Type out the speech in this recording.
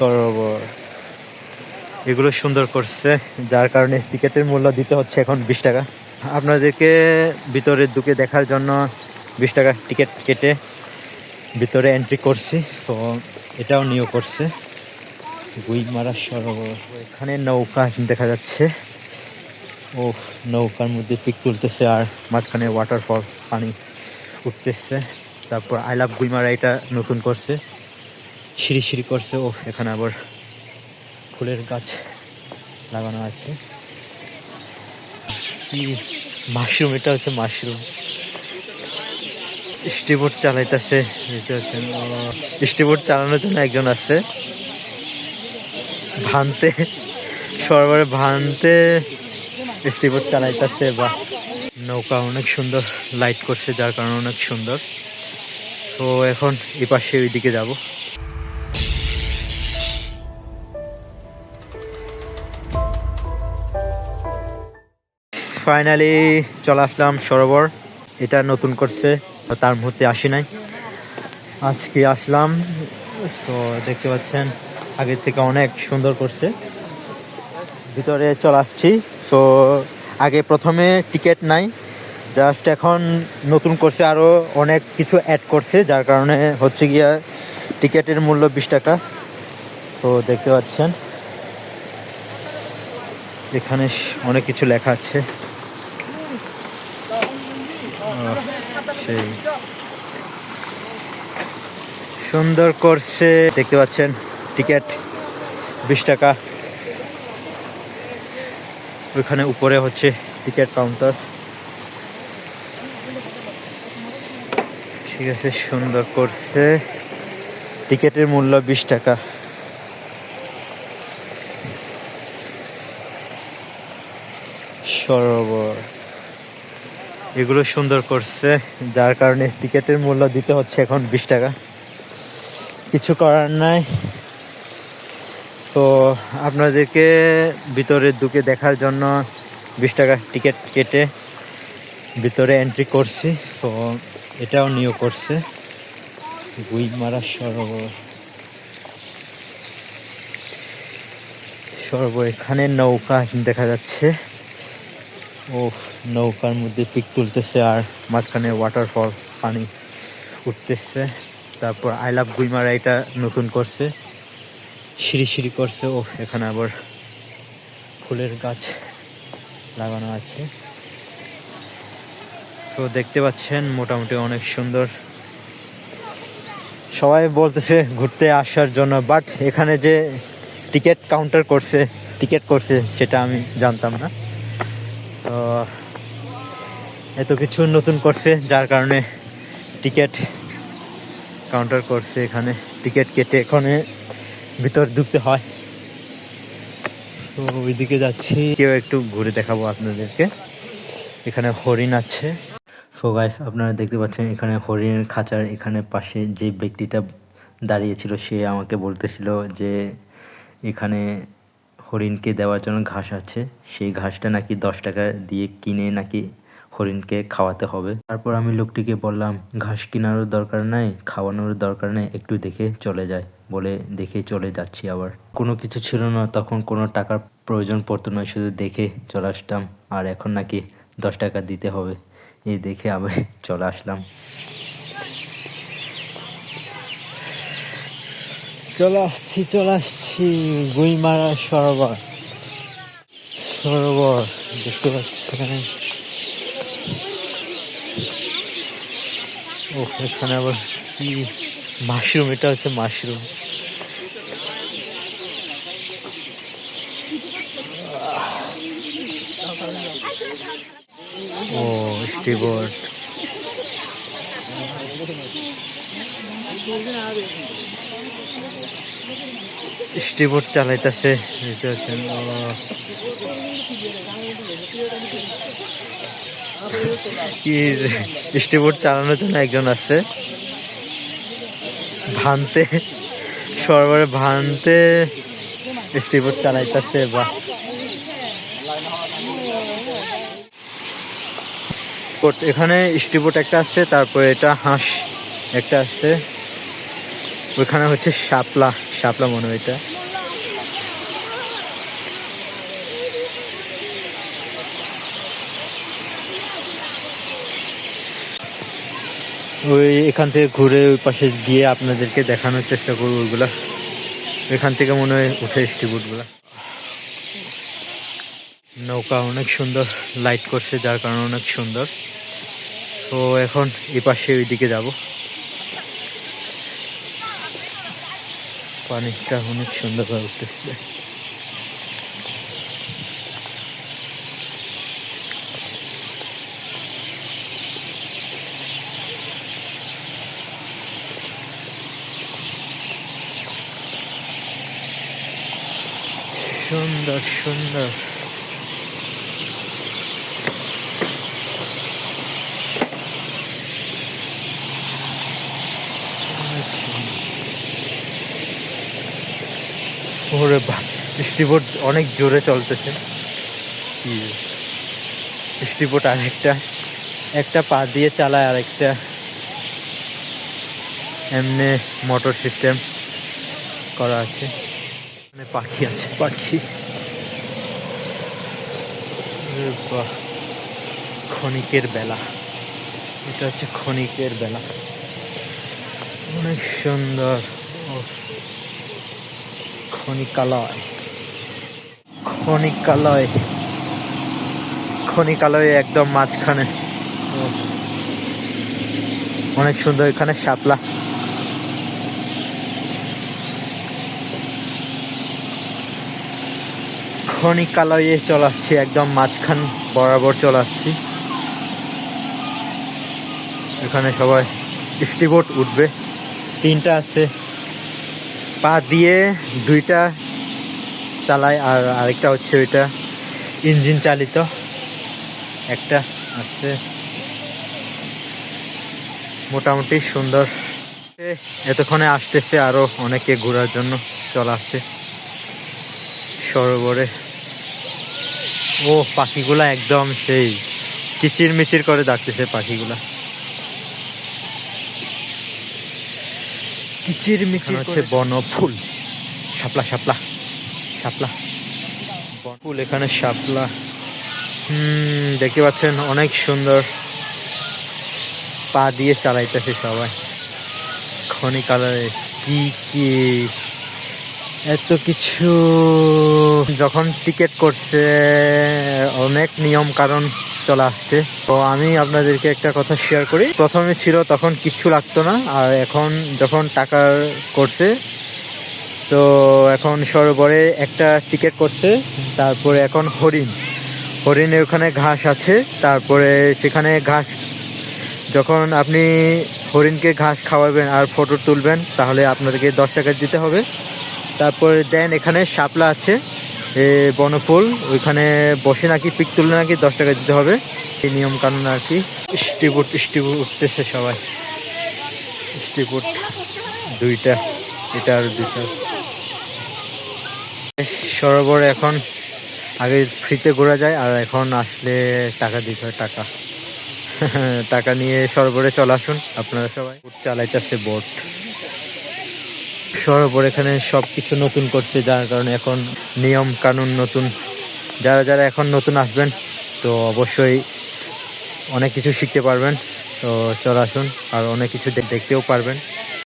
সরোবর এগুলো সুন্দর করছে, যার কারণে টিকেটের মূল্য দিতে হচ্ছে এখন বিশ টাকা। আপনাদেরকে ভিতরে ঢুকে দেখার জন্য বিশ টাকা টিকিট কেটে ভিতরে এন্ট্রি করছি। তো এটাও নিয়োগ করছে। গুইমারা সরোবর। এখানে নৌকা দেখা যাচ্ছে। ও নৌকার মধ্যে পিক তুলতেছে আর মাঝখানে ওয়াটারফল পানি উঠতেছে। তারপর আই লাভ গুইমারা এটা নতুন করছে। সিঁড়ি সিঁড়ি করছে। ও এখানে আবার ফুলের গাছ লাগানো আছে। কি মাশরুম, এটা হচ্ছে মাশরুম। স্টিবোর্ড চালাইতেছে স্টিবোর্ড চালানোর জন্য একজন আছে। ভানতে, সরবরে ভানতে স্টিবোর্ড চালাইতেছে। বা নৌকা অনেক সুন্দর, লাইট করছে, যার কারণে অনেক সুন্দর। তো এখন এপাশে ওইদিকে যাব। ফাইনালি চলে আসলাম সরোবর। এটা নতুন করছে তার মুহূর্তে আসি নাই। আজকে আসলাম, তো দেখতে পাচ্ছেন, আগের থেকে অনেক সুন্দর করছে। ভিতরে চলে আসছি, তো আগে প্রথমে টিকিট নাই। জাস্ট এখন নতুন করছে আরও অনেক কিছু অ্যাড করছে, যার কারণে হচ্ছে গিয়া টিকিটের মূল্য বিশ টাকা। তো দেখতে পাচ্ছেন, এখানে অনেক কিছু লেখা আছে। সেই সুন্দর করছে। দেখতে পাচ্ছেন, টিকিট বিশ টাকা। ওইখানে উপরে হচ্ছে টিকিট কাউন্টার। ঠিক আছে, সুন্দর করছে। টিকিটের মূল্য বিশ টাকা। সরোবর। এগুলো সুন্দর করছে, যার কারণে টিকিটের মূল্য দিতে হচ্ছে এখন বিশ টাকা। কিছু করার নাই। তো আপনাদেরকে ভিতরে দুকে দেখার জন্য বিশ টাকা টিকিট কেটে ভিতরে এন্ট্রি করছি। তো এটাও নিয়োগ করছে। গুইমারা সরোবর। সরোবর এখানে নৌকা দেখা যাচ্ছে। ও নৌকার মধ্যে পিক তুলতেছে আর মাঝখানে ওয়াটারফল পানি উঠতেছে। তারপর আই লাভ গুইমারা এটা নতুন করছে। সিঁড়ি সিঁড়ি করছে ও এখানে আবার ফুলের গাছ লাগানো আছে। তো দেখতে পাচ্ছেন, মোটামুটি অনেক সুন্দর। সবাই বলতেছে ঘুরতে আসার জন্য বাট এখানে যে টিকিট কাউন্টার করছে টিকিট করছে, সেটা আমি জানতাম না। তো, এত কিছু নতুন করছে, যার কারণে টিকিট কাউন্টার করছে এখানে। টিকিট কেটে এখানে ভিতর ঢুকতে হয়। তো, ওইদিকে যাচ্ছি। কেউ একটু ঘুরে দেখাবো আপনাদেরকে। এখানে হরিণ আছে। সো গাইস আপনারা দেখতে পাচ্ছেন, এখানে হরিণের খাঁচার এখানে পাশে যে ব্যক্তিটা দাঁড়িয়েছিল সে আমাকে বলতেছিল যে, এখানে হরিণকে দেওয়ার জন্য ঘাস আছে। সেই ঘাসটা নাকি দশ টাকা দিয়ে কিনে নাকি হরিণকে খাওয়াতে হবে। তারপর আমি লোকটিকে বললাম, ঘাস কেনারও দরকার নাই খাওয়ানোর দরকার নেই, একটু দেখে চলে যায়। বলে দেখে চলে যাচ্ছি আবার। কোনো কিছু ছিল না, তখন কোনো টাকার প্রয়োজন পড়তো না, শুধু দেখে চলে আসতাম। আর এখন নাকি দশ টাকা দিতে হবে। এই দেখে আবার চলে আসলাম। চলে আসছি চলে আসছি গুইমারা সরোবর। সরোবর, দেখতে পাচ্ছি এখানে ও, এখানে আবার কি মাশরুম, এটা হচ্ছে মাশরুম। ও স্টিবোর্ড স্টিবোর্ড চালাইতেছে পাচ্ছেন। কি চালানোর জন্য একজন আছে। ভানতে, সরবরে ভানতে স্টিবোর্ড চালাইতেছে বা এখানে স্টিবোর্ড একটা আছে, তারপরে এটা হাঁস একটা আছে। ওইখানে হচ্ছে শাপলা। শাপলা মনে হয় ওই এখান থেকে ঘুরে ওই পাশে গিয়ে আপনাদেরকে দেখানোর চেষ্টা করব ওইগুলা। এখান থেকে মনে হয় উঠে এসছি বুটগুলা। নৌকা অনেক সুন্দর লাইট করছে যার কারণে অনেক সুন্দর। তো এখন এই পাশে ওইদিকে যাব। পানিটা অনেক সুন্দরভাবে উঠতেছে। সুন্দর সুন্দর। ওরে বা স্টিবোট অনেক জোরে চলতেছে। কি স্টিবোট আরেকটা একটা পা দিয়ে চালায় আরেকটা। এমনি মোটর সিস্টেম করা আছে। মানে পাখি আছে। পাখি। ক্ষণিকের বেলা। এটা হচ্ছে ক্ষণিকের বেলা। অনেক সুন্দর। ও ক্ষণিকালয় ক্ষণিকালয় ক্ষণিকালয় একদম মাঝখানে। অনেক সুন্দর, এখানে শাপলা। ক্ষণিকালয়ে চলে আসছি, একদম মাঝখান বরাবর চলে আসছি। এখানে সবাই স্টিবোট উঠবে। তিনটা আছে। পা দিয়ে দুইটা চালায় আর আরেকটা হচ্ছে ওইটা ইঞ্জিন চালিত। একটা আছে। মোটামুটি সুন্দর। এতক্ষণে আসতেছে আরও অনেকে ঘোরার জন্য চলে আসছে। সরোবরে। ও, পাখিগুলা একদম সেই কিচির মিচির করে ডাকতেছে পাখিগুলা। কিচির মিচির হচ্ছে বন ফুল। শাপলা শাপলা শাপলা। বন ফুল এখানে শাপলা। হুম দেখতে পাচ্ছেন অনেক সুন্দর পা দিয়ে চালাইতেছে সবাই। খনি কালারে কি কি? এত কিছু। যখন টিকিট করছে অনেক নিয়ম কারণ চলে আসছে। তো আমি আপনাদেরকে একটা কথা শেয়ার করি। প্রথমে ছিল তখন কিচ্ছু লাগতো না, আর এখন যখন টাকার করছে, তো এখন সরোবরে একটা টিকিট করছে, তারপরে এখন হরিণ। হরিণের ওখানে ঘাস আছে, তারপরে সেখানে ঘাস। যখন আপনি হরিণকে ঘাস খাওয়াবেন আর ফটো তুলবেন, তাহলে আপনাদেরকে দশ টাকা দিতে হবে। তারপরে দেন এখানে শাপলা আছে। বনফুল, ওইখানে বসে নাকি পিক তুললে নাকি দশ টাকা দিতে হবে। এই নিয়ম কানুন আর কি। স্টিপুট স্টিপুট উঠতেছে সবাই। স্টিপুট দুইটা, এটা আর দুইটা। সরোবর এখন আগে ফ্রিতে ঘোরা যায়, আর এখন আসলে টাকা দিতে হয়, টাকা। টাকা নিয়ে সরোবরে চলে আসুন, আপনারা সবাই। চালাইতেছে বোট। সরোবর এখানে সব কিছু নতুন করছে, যার কারণে এখন নিয়ম কানুন নতুন। যারা যারা এখন নতুন আসবেন, তো অবশ্যই অনেক কিছু শিখতে পারবেন। তো চলে আসুন, আর অনেক কিছু দেখতেও পারবেন।